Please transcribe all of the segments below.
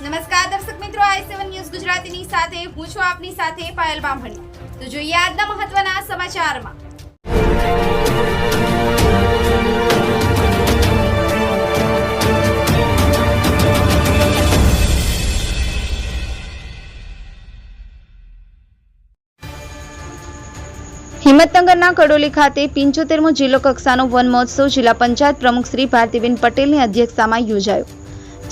નમસ્કાર દર્શક મિત્રો, આઈ સેવન ન્યૂઝ ગુજરાતીની સાથે, હું છું આપની સાથે પાયલ બામણી. તો જોઈએ આજના મહત્વના સમાચારમાં. હિંમતનગરના કડોલી ખાતે પિંચોતેરમો જિલ્લો કક્ષાનો વન મહોત્સવ જિલ્લા પંચાયત પ્રમુખ શ્રી ભારતીબેન પટેલની અધ્યક્ષતામાં યોજાયો.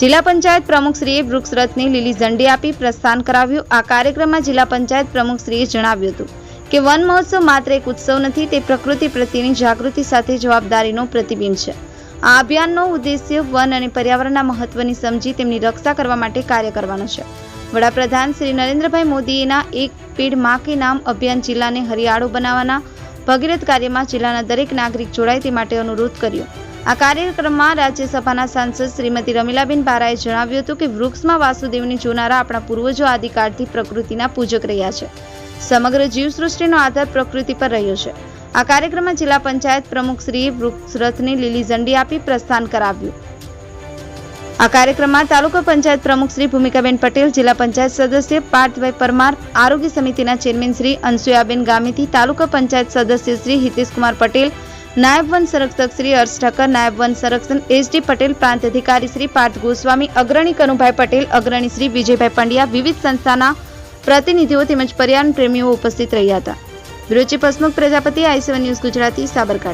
જિલ્લા પંચાયત પ્રમુખશ્રીએ વૃક્ષરથને લીલી ઝંડી આપી પ્રસ્થાન કરાવ્યું. આ કાર્યક્રમમાં જિલ્લા પંચાયત પ્રમુખશ્રીએ જણાવ્યું હતું કે વન મહોત્સવ માત્ર એક ઉત્સવ નથી, તે પ્રકૃતિ પ્રત્યેની જાગૃતિ સાથે જવાબદારીનો પ્રતિબિંબ છે. આ અભિયાનનો ઉદ્દેશ્ય વન અને પર્યાવરણના મહત્વની સમજી તેમની રક્ષા કરવા માટે કાર્ય કરવાનો છે. વડાપ્રધાન શ્રી નરેન્દ્રભાઈ મોદીના એક પેડમાં કે નામ અભિયાન જિલ્લાને હરિયાળો બનાવવાના ભગીરથ કાર્યમાં જિલ્લાના દરેક નાગરિક જોડાય તે માટે અનુરોધ કર્યો. આ કાર્યક્રમમાં રાજ્યસભાના સાંસદ શ્રીમતી રમીલાબેન બારાએ જણાવ્યું હતું કે વૃક્ષમાં વાસુદેવને જોનારા આપણા પૂર્વજો આદિકાળથી પ્રકૃતિના પૂજક રહ્યા છે. સમગ્ર જીવસૃષ્ટિનો આધાર પ્રકૃતિ પર રહ્યો છે. આ કાર્યક્રમમાં જિલ્લા પંચાયત પ્રમુખશ્રીએ વૃક્ષરથને લીલી ઝંડી આપી પ્રસ્થાન કરાવ્યું. આ કાર્યક્રમમાં તાલુકા પંચાયત પ્રમુખ શ્રી ભૂમિકાબેન પટેલ, જિલ્લા પંચાયત સદસ્ય પાર્થભાઈ પરમાર, આરોગ્ય સમિતિના ચેરમેન શ્રી અનસુયાબેન ગામીથી તાલુકા પંચાયત સદસ્ય શ્રી હિતેશકુમાર પટેલ નાયબ વન સંરક્ષક શ્રી હર્ષ ઠક્કર, નાયબ વન સંરક્ષક એસ ડી પટેલ, પ્રાંત અધિકારી શ્રી પાર્થ ગોસ્વામી, અગ્રણી કનુભાઈ પટેલ, અગ્રણી શ્રી વિજયભાઈ પંડ્યા, વિવિધ સંસ્થાના પ્રતિનિધિઓ તેમજ પર્યાવરણ પ્રેમીઓ ઉપસ્થિત રહ્યા હતા. Bureau chief Prajapati, I news Gujarati, Sabarkantha.